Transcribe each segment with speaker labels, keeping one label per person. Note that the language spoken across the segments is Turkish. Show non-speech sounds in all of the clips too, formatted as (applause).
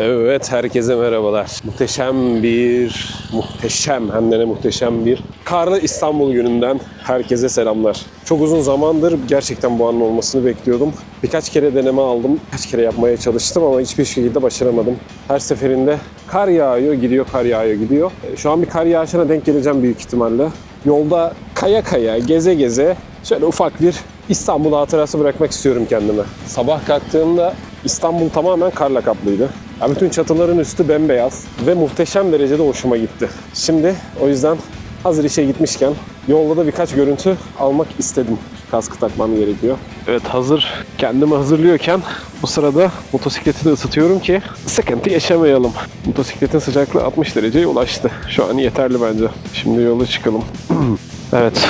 Speaker 1: Evet, herkese merhabalar. Muhteşem bir, muhteşem hem de ne muhteşem bir karlı İstanbul gününden herkese selamlar. Çok uzun zamandır gerçekten bu anın olmasını bekliyordum. Birkaç kere deneme aldım, birkaç kere yapmaya çalıştım ama hiçbir şekilde başaramadım. Her seferinde kar yağıyor, gidiyor, kar yağıyor, gidiyor. E, Şu an bir kar yağışına denk geleceğim büyük ihtimalle. Yolda kaya kaya, geze geze şöyle ufak bir İstanbul hatırası bırakmak istiyorum kendime. Sabah kalktığımda İstanbul tamamen karla kaplıydı. Ya bütün çatıların üstü bembeyaz ve muhteşem derecede hoşuma gitti. Şimdi o yüzden hazır işe gitmişken yolda da birkaç görüntü almak istedim. Kaskı takmam gerekiyor. Evet hazır kendimi hazırlıyorken bu sırada motosikleti de ısıtıyorum ki sıkıntı yaşamayalım. Motosikletin sıcaklığı 60 dereceye ulaştı. Şu an yeterli bence. Şimdi yola çıkalım. (clears throat) evet.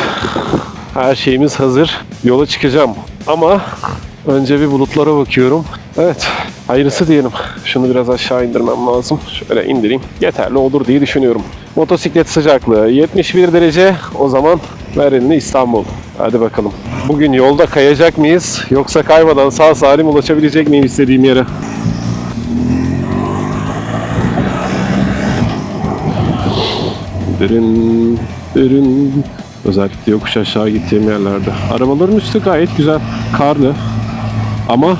Speaker 1: Her şeyimiz hazır. Yola çıkacağım. Ama önce bir bulutlara bakıyorum. Evet. Hayırlısı diyelim. Şunu biraz aşağı indirmem lazım. Şöyle indireyim. Yeterli olur diye düşünüyorum. Motosiklet sıcaklığı 71 derece. O zaman ver elini İstanbul. Hadi bakalım. Bugün yolda kayacak mıyız? Yoksa kaymadan sağ salim ulaşabilecek miyim istediğim yere? Derin, derin. Özellikle yokuş aşağı gittiğim yerlerde. Arabaların üstü gayet güzel. Karlı. Ama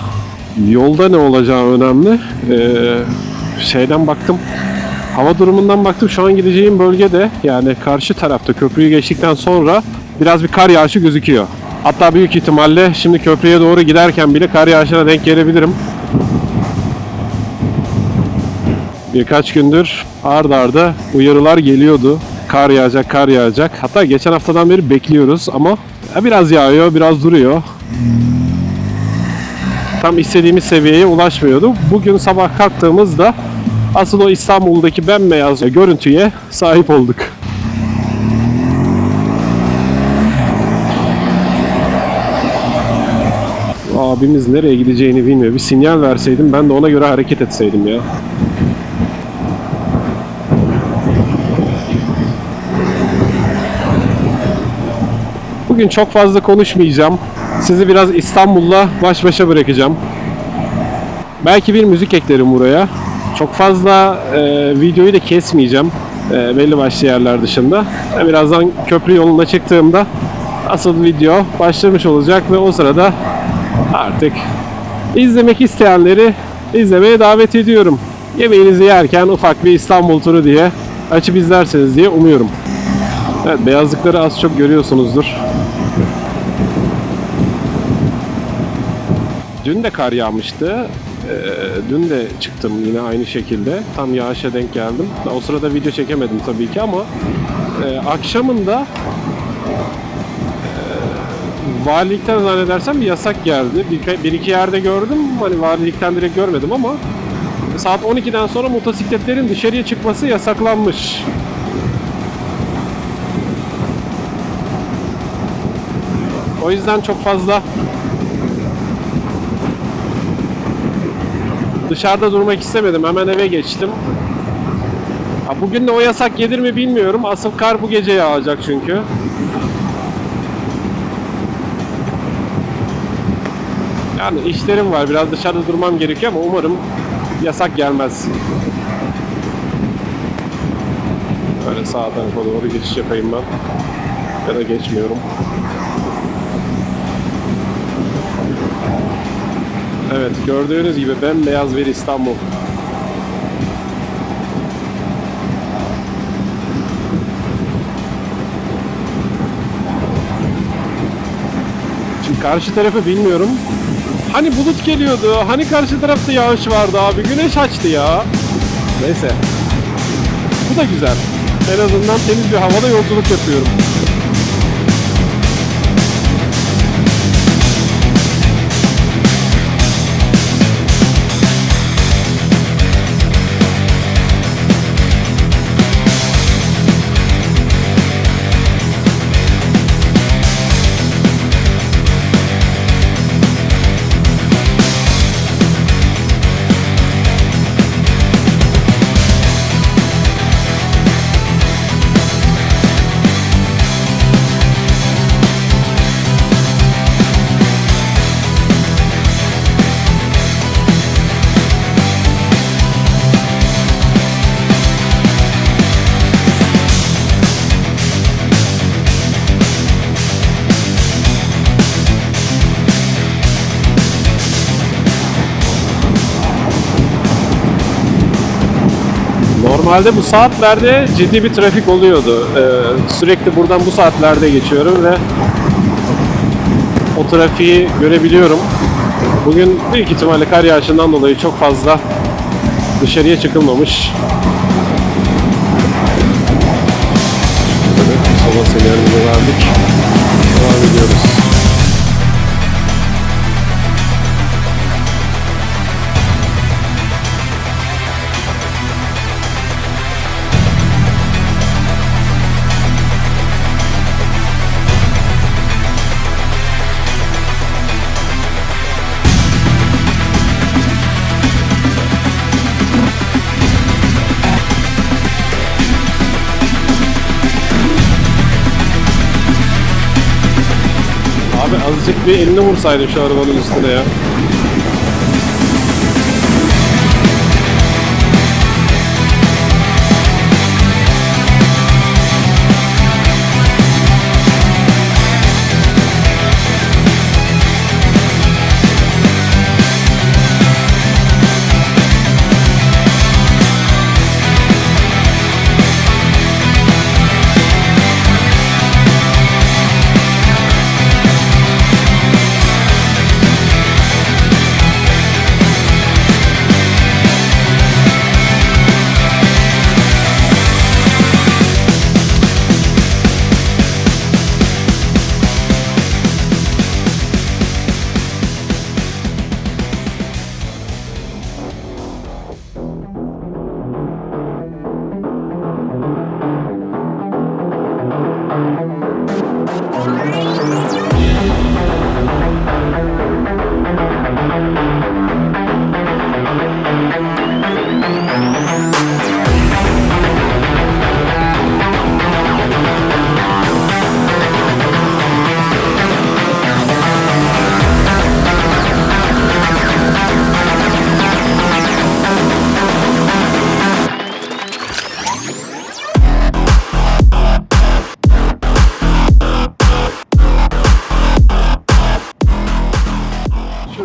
Speaker 1: yolda ne olacağı önemli. Ee, şeyden baktım. Hava durumundan baktım. Şu an gideceğim bölgede yani karşı tarafta köprüyü geçtikten sonra biraz bir kar yağışı gözüküyor. Hatta büyük ihtimalle şimdi köprüye doğru giderken bile kar yağışına denk gelebilirim. Birkaç gündür ard arda uyarılar geliyordu. Kar yağacak, kar yağacak. Hatta geçen haftadan beri bekliyoruz ama biraz yağıyor, biraz duruyor. Tam istediğimiz seviyeye ulaşmıyordu. Bugün sabah kalktığımızda asıl o İstanbul'daki bembeyaz görüntüye sahip olduk. Abimiz nereye gideceğini bilmiyor. Bir sinyal verseydim ben de ona göre hareket etseydim ya. Bugün çok fazla konuşmayacağım. Sizi biraz İstanbul'la baş başa bırakacağım. Belki bir müzik eklerim buraya. Çok fazla e, videoyu da kesmeyeceğim. E, belli başlı yerler dışında. Birazdan köprü yoluna çıktığımda asıl video başlamış olacak ve o sırada artık izlemek isteyenleri izlemeye davet ediyorum. Yemeğinizi yerken ufak bir İstanbul turu diye açıp izlerseniz diye umuyorum. Evet, beyazlıkları az çok görüyorsunuzdur. Dün de kar yağmıştı. Ee, dün de çıktım yine aynı şekilde. Tam yağışa denk geldim. O sırada video çekemedim tabii ki ama e, akşamında e, valilikten zannedersem bir yasak geldi. Bir, bir iki yerde gördüm. Hani valilikten direkt görmedim ama saat 12'den sonra motosikletlerin dışarıya çıkması yasaklanmış. O yüzden çok fazla dışarıda durmak istemedim. Hemen eve geçtim. Ha, bugün de o yasak gelir mi bilmiyorum. Asıl kar bu gece yağacak çünkü. Yani işlerim var. Biraz dışarıda durmam gerekiyor ama umarım yasak gelmez. Böyle sağ tarafa doğru geçiş yapayım ben. Ya da geçmiyorum. Evet gördüğünüz gibi bembeyaz bir İstanbul. Şimdi karşı tarafı bilmiyorum. Hani bulut geliyordu, hani karşı tarafta yağış vardı abi, güneş açtı ya. Neyse. Bu da güzel. En azından temiz bir havada yolculuk yapıyorum. Normalde bu saatlerde ciddi bir trafik oluyordu. Ee, sürekli buradan bu saatlerde geçiyorum ve o trafiği görebiliyorum. Bugün büyük ihtimalle kar yağışından dolayı çok fazla dışarıya çıkılmamış. Evet, sola sinyalini verdik. Devam ediyoruz. Bir elini vursaydın şu arabanın üstüne ya.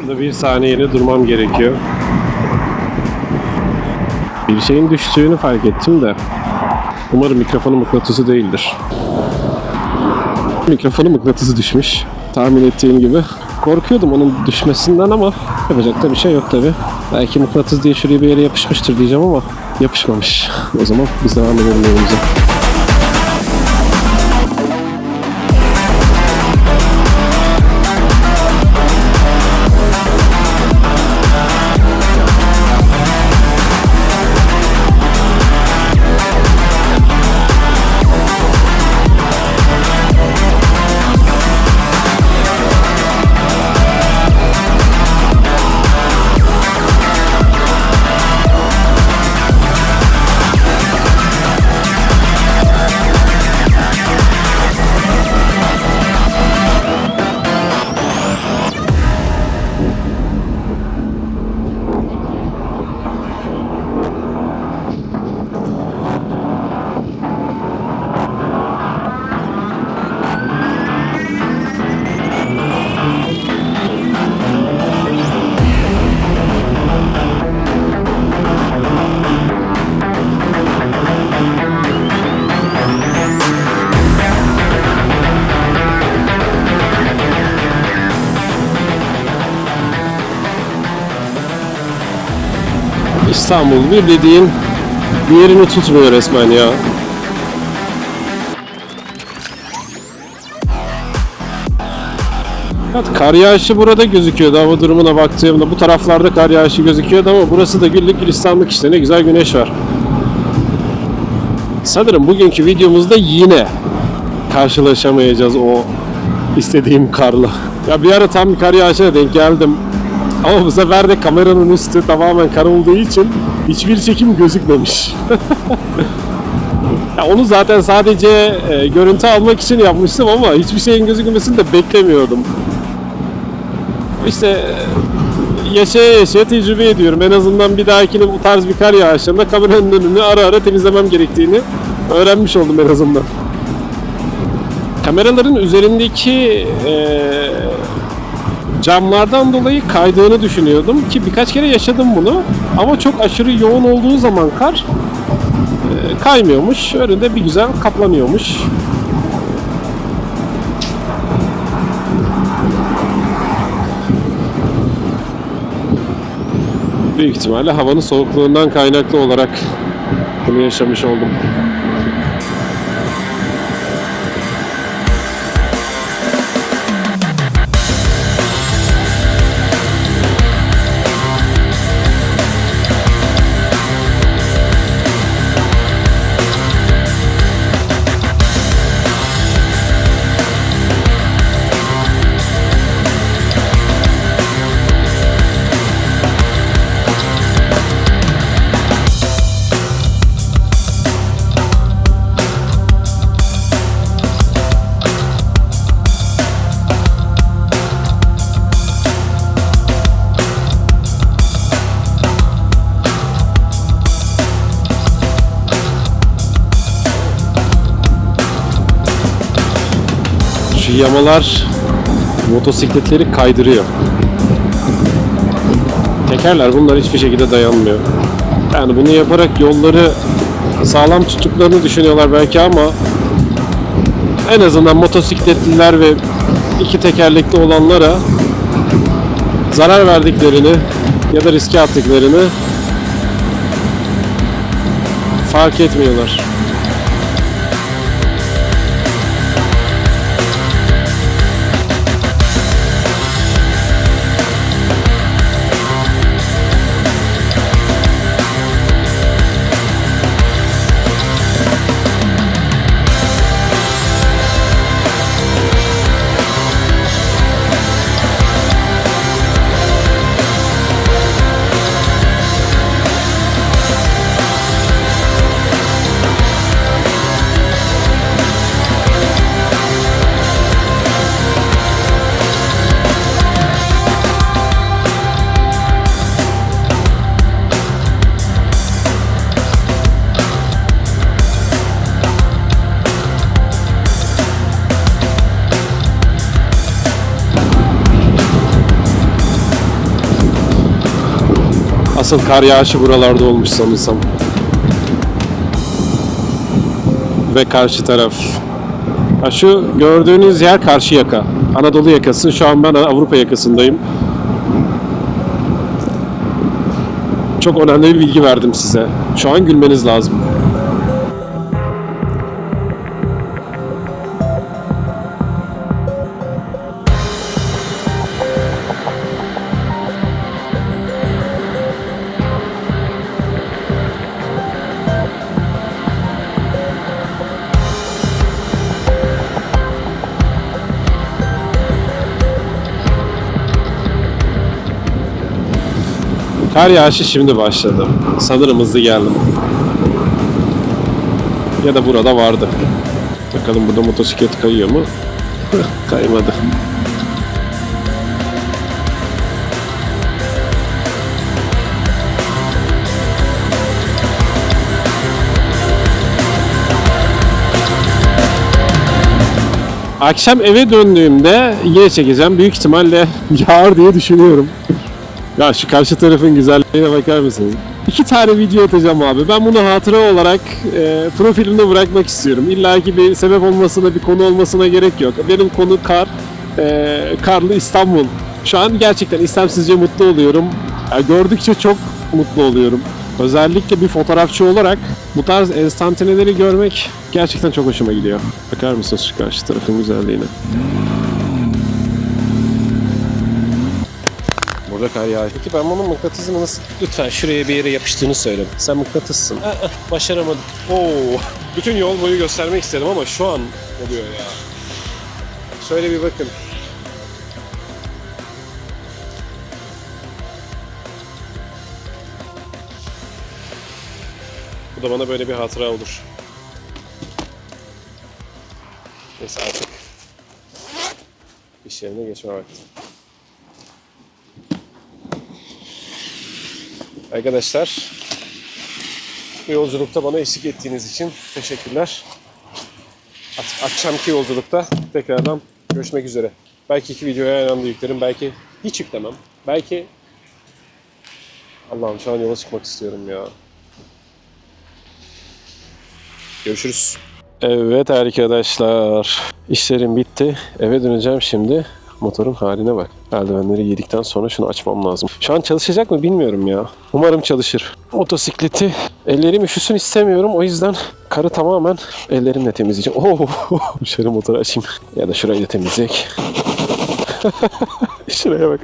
Speaker 1: Şurada bir saniyeni durmam gerekiyor. Bir şeyin düştüğünü fark ettim de. Umarım mikrofonun mıknatısı değildir. Mikrofonun mıknatısı düşmüş. Tahmin ettiğim gibi. Korkuyordum onun düşmesinden ama yapacak da bir şey yok tabi. Belki mıknatıs diye şuraya bir yere yapışmıştır diyeceğim ama yapışmamış. O zaman biz devam edelim yolumuza. İstanbul bir dediğin yerini tutmuyor resmen ya. Evet, kar yağışı burada gözüküyordu hava durumuna baktığımda. Bu taraflarda kar yağışı gözüküyordu ama burası da güllük gülistanlık işte ne güzel güneş var. Sanırım bugünkü videomuzda yine karşılaşamayacağız o istediğim karla. Ya bir ara tam bir kar yağışına denk geldim. (laughs) Ama bu sefer de kameranın üstü tamamen kar olduğu için hiçbir çekim gözükmemiş. (laughs) ya onu zaten sadece e, görüntü almak için yapmıştım ama hiçbir şeyin gözükmesini de beklemiyordum. İşte e, yaşaya yaşaya tecrübe ediyorum. En azından bir dahakine bu tarz bir kar yağışında kameranın önünü ara ara temizlemem gerektiğini öğrenmiş oldum en azından. Kameraların üzerindeki e, Camlardan dolayı kaydığını düşünüyordum ki birkaç kere yaşadım bunu. Ama çok aşırı yoğun olduğu zaman kar e, kaymıyormuş. Önünde bir güzel kaplanıyormuş. Büyük ihtimalle havanın soğukluğundan kaynaklı olarak bunu yaşamış oldum. Yamalar motosikletleri kaydırıyor. Tekerler bunlar hiçbir şekilde dayanmıyor. Yani bunu yaparak yolları sağlam tuttuklarını düşünüyorlar belki ama en azından motosikletliler ve iki tekerlekli olanlara zarar verdiklerini ya da riske attıklarını fark etmiyorlar. Asıl kar yağışı buralarda olmuş sanırsam. Ve karşı taraf. Ha şu gördüğünüz yer karşı yaka. Anadolu yakası. Şu an ben Avrupa yakasındayım. Çok önemli bir bilgi verdim size. Şu an gülmeniz lazım. Kar yağışı şimdi başladı. Sanırım hızlı geldim. Ya da burada vardı. Bakalım burada motosiklet kayıyor mu? (laughs) Kaymadı. Akşam eve döndüğümde yine çekeceğim. Büyük ihtimalle (laughs) yağar diye düşünüyorum. Ya şu karşı tarafın güzelliğine bakar mısınız? İki tane video atacağım abi. Ben bunu hatıra olarak e, profilimde bırakmak istiyorum. İlla ki bir sebep olmasına, bir konu olmasına gerek yok. Benim konu kar, e, karlı İstanbul. Şu an gerçekten istemsizce mutlu oluyorum. Ya gördükçe çok mutlu oluyorum. Özellikle bir fotoğrafçı olarak bu tarz enstantaneleri görmek gerçekten çok hoşuma gidiyor. Bakar mısınız şu karşı tarafın güzelliğine? Burada kar yağıyor. Peki ben bunun mıknatısını nasıl... Lütfen şuraya bir yere yapıştığını söyle. Sen mıknatıssın. Aa, başaramadım. Oo. Bütün yol boyu göstermek istedim ama şu an oluyor ya. Şöyle bir bakın. Bu da bana böyle bir hatıra olur. Neyse artık iş yerine geçme vakti. Arkadaşlar bu yolculukta bana eşlik ettiğiniz için teşekkürler. Artık akşamki yolculukta tekrardan görüşmek üzere. Belki iki videoya aynı anda yüklerim, belki Hiç yüklemem. Belki Allah'ım şu an yola çıkmak istiyorum ya. Görüşürüz. Evet arkadaşlar. İşlerim bitti. Eve döneceğim şimdi. Motorun haline bak. Eldivenleri giydikten sonra şunu açmam lazım. Şu an çalışacak mı bilmiyorum ya. Umarım çalışır. Motosikleti ellerim üşüsün istemiyorum. O yüzden karı tamamen ellerimle temizleyeceğim. Oo, (laughs) şöyle motoru açayım. Ya da şurayı da temizleyek. (laughs) Şuraya bak.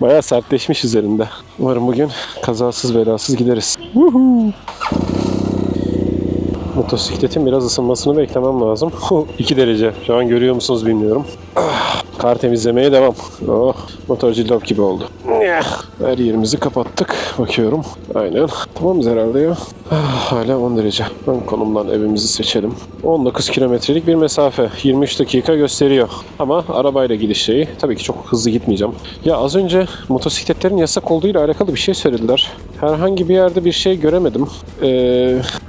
Speaker 1: Bayağı sertleşmiş üzerinde. Umarım bugün kazasız belasız gideriz. Woohoo! Motosikletin biraz ısınmasını beklemem lazım. (laughs) 2 derece. Şu an görüyor musunuz bilmiyorum. Kar temizlemeye devam. Oh, motorcu love gibi oldu. Her yerimizi kapattık. Bakıyorum. Aynen. Tamamız herhalde ya. Ah, Hala 10 derece. Ön konumdan evimizi seçelim. 19 kilometrelik bir mesafe. 23 dakika gösteriyor. Ama arabayla gidiş şeyi. Tabii ki çok hızlı gitmeyeceğim. Ya az önce motosikletlerin yasak olduğuyla alakalı bir şey söylediler. Herhangi bir yerde bir şey göremedim. Ee,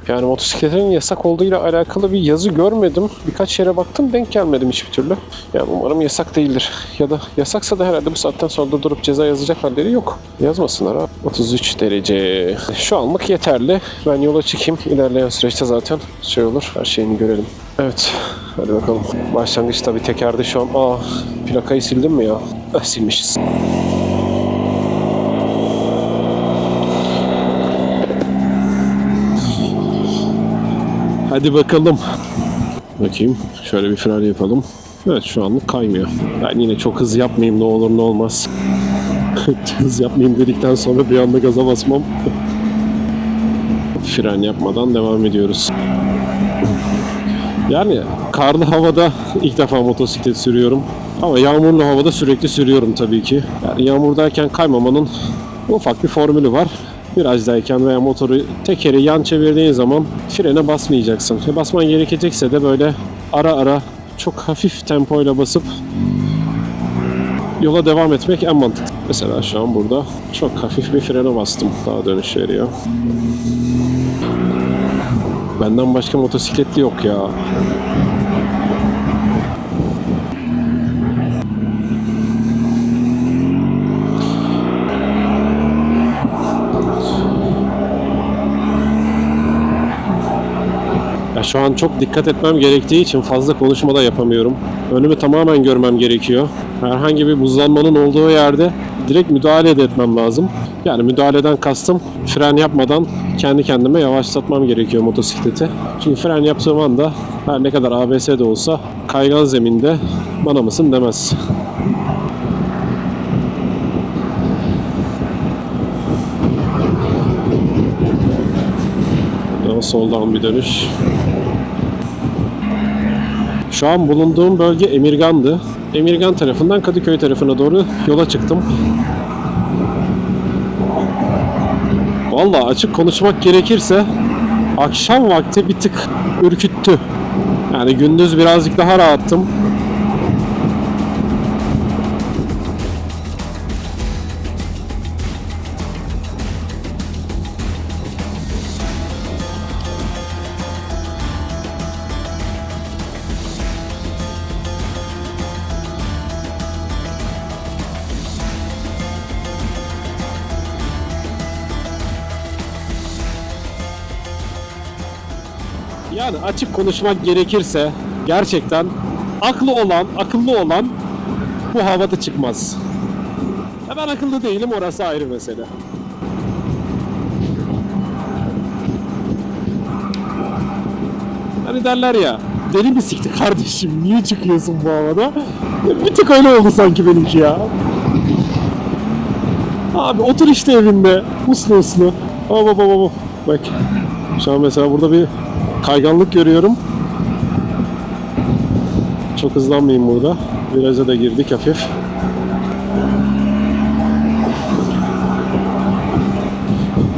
Speaker 1: yani motosikletlerin yasak olduğuyla alakalı bir yazı görmedim. Birkaç yere baktım denk gelmedim hiçbir türlü. Yani umarım yasak değildir. Ya da yasaksa da herhalde bu saatten sonra da durup ceza yazacak halleri yok. Yazmasınlar ha. 33 derece. Şu anlık yeterli. Ben yola çıkayım. İlerleyen süreçte zaten şey olur. Her şeyini görelim. Evet. Hadi bakalım. Başlangıç tabii tekerde şu an. Aa plakayı sildim mi ya? Ah, silmişiz. Hadi bakalım. Bakayım. Şöyle bir fren yapalım. Evet şu anlık kaymıyor. Ben yine çok hız yapmayayım ne olur ne olmaz. (laughs) hız yapmayayım dedikten sonra bir anda gaza basmam. (laughs) fren yapmadan devam ediyoruz. (laughs) Yani karlı havada ilk defa motosiklet sürüyorum. Ama yağmurlu havada sürekli sürüyorum tabii ki. Yani yağmurdayken kaymamanın ufak bir formülü var. Virajdayken veya motoru tekeri yan çevirdiğin zaman frene basmayacaksın. Ve basman gerekecekse de böyle ara ara çok hafif tempoyla basıp yola devam etmek en mantıklı. Mesela şu an burada çok hafif bir frene bastım. Daha dönüş veriyor. Benden başka motosikletli yok ya. Ya şu an çok dikkat etmem gerektiği için fazla konuşma da yapamıyorum. Önümü tamamen görmem gerekiyor. Herhangi bir buzlanmanın olduğu yerde direkt müdahale etmem lazım. Yani müdahaleden kastım fren yapmadan kendi kendime yavaşlatmam gerekiyor motosikleti. Çünkü fren yaptığım anda her ne kadar ABS de olsa kaygan zeminde bana mısın demez. Soldan bir dönüş. Şu an bulunduğum bölge Emirgan'dı. Emirgan tarafından Kadıköy tarafına doğru yola çıktım. Vallahi açık konuşmak gerekirse akşam vakti bir tık ürküttü. Yani gündüz birazcık daha rahattım. Açık konuşmak gerekirse gerçekten aklı olan, akıllı olan bu havada çıkmaz. Ya ben akıllı değilim orası ayrı mesele. Hani derler ya deli mi sikti kardeşim niye çıkıyorsun bu havada? Bir tık öyle oldu sanki benimki ya. Abi otur işte evinde uslu uslu. Baba baba baba. Bak şu an mesela burada bir kayganlık görüyorum. Çok hızlanmayayım burada. Viraja da girdik hafif.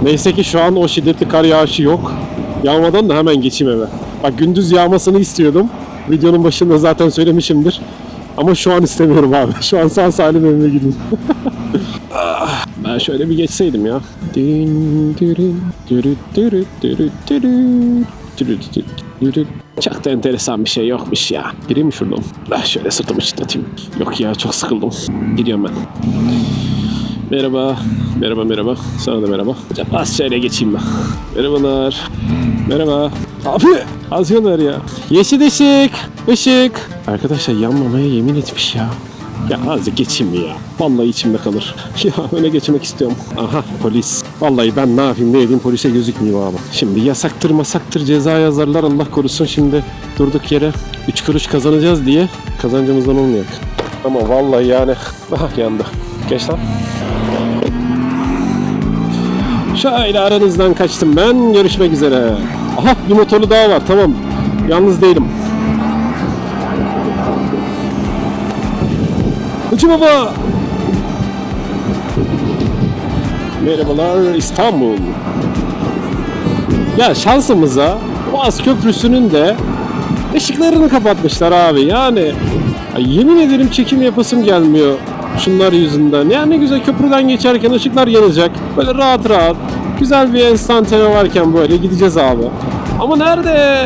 Speaker 1: Neyse ki şu an o şiddetli kar yağışı yok. Yağmadan da hemen geçeyim eve. Bak gündüz yağmasını istiyordum. Videonun başında zaten söylemişimdir. Ama şu an istemiyorum abi. (laughs) Şu an sağ salim evime gideyim. (laughs) Ben şöyle bir geçseydim ya.
Speaker 2: Çok da enteresan bir şey yokmuş ya. Gireyim mi şuradan? Ah, şöyle sırtımı çıtlatayım. Yok ya çok sıkıldım. Gidiyorum ben. Merhaba. Merhaba merhaba. Sana da merhaba. Az şöyle geçeyim ben. Merhabalar. Merhaba. Abi az yanar ya. Yeşil ışık. Işık. Arkadaşlar yanmamaya yemin etmiş ya. Ya azıcık geçeyim mi ya? Vallahi içimde kalır. (laughs) Ya öne geçmek istiyorum. Aha polis. Vallahi ben ne yapayım ne edeyim polise gözükmüyor abi. Şimdi yasaktır masaktır ceza yazarlar Allah korusun şimdi durduk yere 3 kuruş kazanacağız diye kazancımızdan olmayak. Ama vallahi yani (laughs) aha yandı. Geç lan. Şöyle aranızdan kaçtım ben. Görüşmek üzere. Aha bir motorlu daha var. Tamam. Yalnız değilim. Hacı baba. Merhabalar İstanbul. Ya şansımıza Boğaz Köprüsü'nün de ışıklarını kapatmışlar abi. Yani yemin ederim çekim yapasım gelmiyor şunlar yüzünden. Ya ne güzel köprüden geçerken ışıklar yanacak. Böyle rahat rahat güzel bir enstantane varken böyle gideceğiz abi. Ama nerede?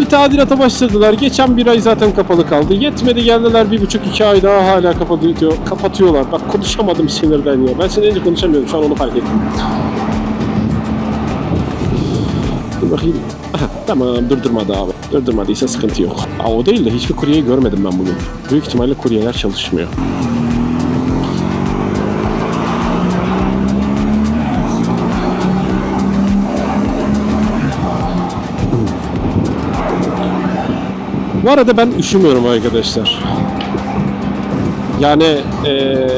Speaker 2: Bir tadilata başladılar. Geçen bir ay zaten kapalı kaldı. Yetmedi geldiler bir buçuk iki ay daha hala kapatıyor, kapatıyorlar. Bak konuşamadım sinirden ya. Ben sinirlence konuşamıyorum. Şu an onu fark ettim. Dur bakayım. Aha, tamam durdurmadı abi. Durdurmadıysa sıkıntı yok. Aa, o değil de hiçbir kuryeyi görmedim ben bugün. Büyük ihtimalle kuryeler çalışmıyor. Arada ben üşümüyorum arkadaşlar. Yani eee,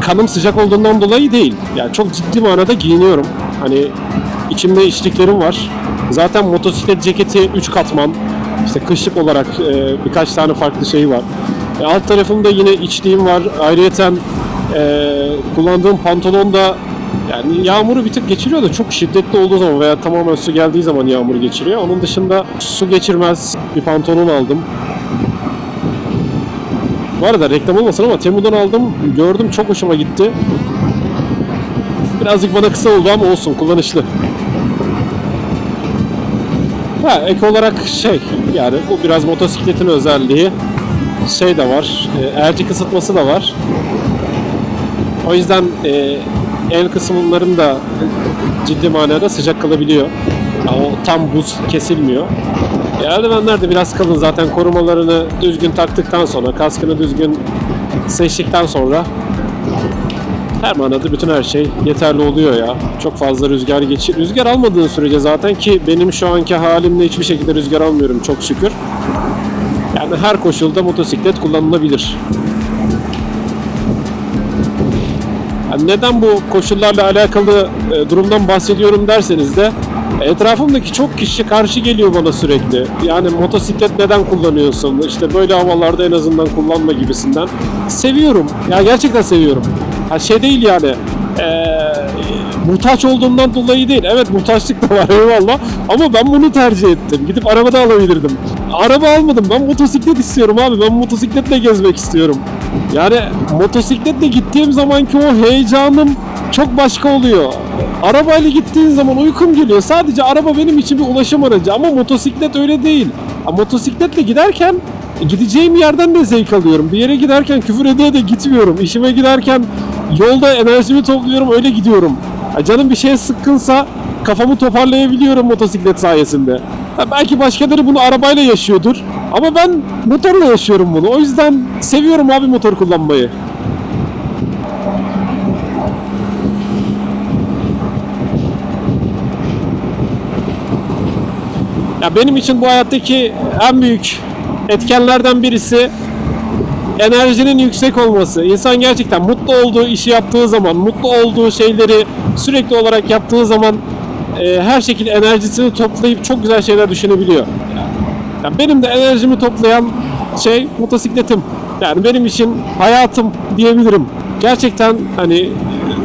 Speaker 2: kanım sıcak olduğundan dolayı değil. Yani çok ciddi manada giyiniyorum. Hani içimde içliklerim var. Zaten motosiklet ceketi 3 katman. İşte kışlık olarak eee, birkaç tane farklı şey var. E, alt tarafımda yine içliğim var. Ayrıyeten eee, kullandığım pantolon da yani yağmuru bir tık geçiriyor da çok şiddetli olduğu zaman veya tamamen su geldiği zaman yağmuru geçiriyor. Onun dışında su geçirmez bir pantolon aldım. Bu arada reklam olmasın ama Temu'dan aldım. Gördüm çok hoşuma gitti. Birazcık bana kısa oldu ama olsun kullanışlı. Ha ek olarak şey yani bu biraz motosikletin özelliği. Şey de var. E, elci kısıtması da var. O yüzden e, el kısımların da ciddi manada sıcak kalabiliyor. Ya O tam buz kesilmiyor. E, eldivenler de biraz kalın zaten korumalarını düzgün taktıktan sonra, kaskını düzgün seçtikten sonra her manada bütün her şey yeterli oluyor ya. Çok fazla rüzgar geçir. Rüzgar almadığın sürece zaten ki benim şu anki halimle hiçbir şekilde rüzgar almıyorum çok şükür. Yani her koşulda motosiklet kullanılabilir. Yani neden bu koşullarla alakalı e, durumdan bahsediyorum derseniz de etrafımdaki çok kişi karşı geliyor bana sürekli. Yani motosiklet neden kullanıyorsun? İşte böyle havalarda en azından kullanma gibisinden. Seviyorum. Ya gerçekten seviyorum. Ha şey değil yani. eee, muhtaç olduğumdan dolayı değil. Evet muhtaçlık da var eyvallah. Ama ben bunu tercih ettim. Gidip arabada alabilirdim. Araba almadım. Ben motosiklet istiyorum abi. Ben motosikletle gezmek istiyorum. Yani motosikletle gittiğim zamanki o heyecanım çok başka oluyor. Arabayla gittiğin zaman uykum geliyor. Sadece araba benim için bir ulaşım aracı ama motosiklet öyle değil. Motosikletle giderken gideceğim yerden de zevk alıyorum. Bir yere giderken küfür ede de gitmiyorum. İşime giderken yolda enerjimi topluyorum öyle gidiyorum. Canım bir şeye sıkkınsa kafamı toparlayabiliyorum motosiklet sayesinde. Ha, belki başkaları bunu arabayla yaşıyordur. Ama ben motorla yaşıyorum bunu. O yüzden seviyorum abi motor kullanmayı. Ya benim için bu hayattaki en büyük etkenlerden birisi enerjinin yüksek olması. İnsan gerçekten mutlu olduğu işi yaptığı zaman, mutlu olduğu şeyleri sürekli olarak yaptığı zaman e, her şekilde enerjisini toplayıp çok güzel şeyler düşünebiliyor. Ya benim de enerjimi toplayan şey motosikletim. Yani benim için hayatım diyebilirim. Gerçekten hani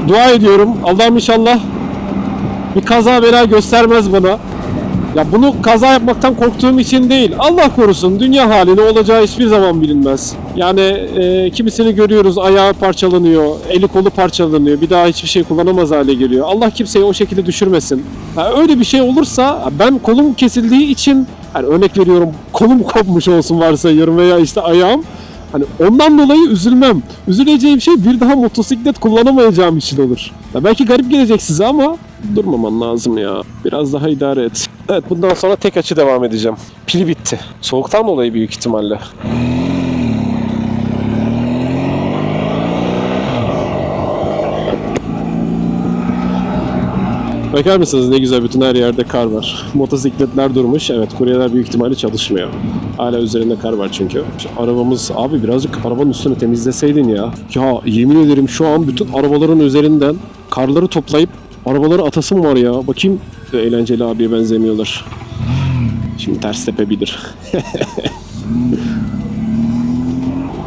Speaker 2: dua ediyorum. Allah'ım inşallah bir kaza bela göstermez bana. Ya bunu kaza yapmaktan korktuğum için değil. Allah korusun dünya hali ne olacağı hiçbir zaman bilinmez. Yani e, kimisini görüyoruz ayağı parçalanıyor, eli kolu parçalanıyor. Bir daha hiçbir şey kullanamaz hale geliyor. Allah kimseyi o şekilde düşürmesin. Ha, öyle bir şey olursa ben kolum kesildiği için hani örnek veriyorum kolum kopmuş olsun varsayıyorum veya işte ayağım. Hani ondan dolayı üzülmem. Üzüleceğim şey bir daha motosiklet kullanamayacağım için olur. Ya belki garip gelecek size ama durmaman lazım ya. Biraz daha idare et. Evet bundan sonra tek açı devam edeceğim. Pili bitti. Soğuktan dolayı büyük ihtimalle. Bakar mısınız ne güzel bütün her yerde kar var. Motosikletler durmuş. Evet kuryeler büyük ihtimalle çalışmıyor. Hala üzerinde kar var çünkü. Şu arabamız abi birazcık arabanın üstünü temizleseydin ya. Ya yemin ederim şu an bütün arabaların üzerinden karları toplayıp arabaları atasım var ya. Bakayım eğlenceli abiye benzemiyorlar. Şimdi ters tepebilir. (laughs)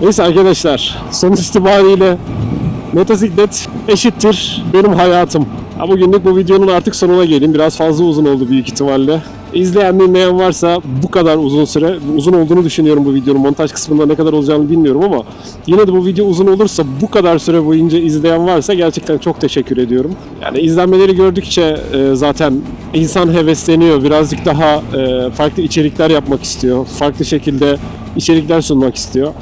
Speaker 2: Neyse arkadaşlar sonuç itibariyle motosiklet eşittir benim hayatım. Ha, bugünlük bu videonun artık sonuna gelin. Biraz fazla uzun oldu büyük ihtimalle. İzleyen dinleyen varsa bu kadar uzun süre, uzun olduğunu düşünüyorum bu videonun. Montaj kısmında ne kadar olacağını bilmiyorum ama yine de bu video uzun olursa bu kadar süre boyunca izleyen varsa gerçekten çok teşekkür ediyorum. Yani izlenmeleri gördükçe e, zaten insan hevesleniyor. Birazcık daha e, farklı içerikler yapmak istiyor. Farklı şekilde içerikler sunmak istiyor.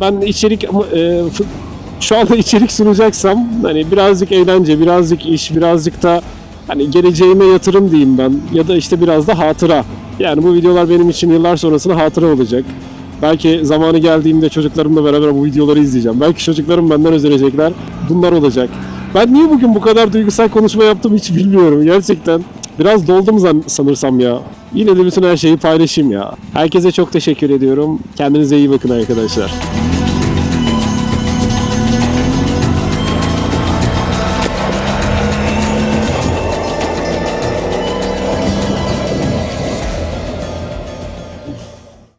Speaker 2: Ben içerik e, şu anda içerik sunacaksam hani birazcık eğlence, birazcık iş, birazcık da hani geleceğime yatırım diyeyim ben ya da işte biraz da hatıra. Yani bu videolar benim için yıllar sonrasında hatıra olacak. Belki zamanı geldiğimde çocuklarımla beraber bu videoları izleyeceğim. Belki çocuklarım benden özenecekler. Bunlar olacak. Ben niye bugün bu kadar duygusal konuşma yaptım hiç bilmiyorum gerçekten. Biraz doldum sanırsam ya. Yine de bütün her şeyi paylaşayım ya. Herkese çok teşekkür ediyorum. Kendinize iyi bakın arkadaşlar.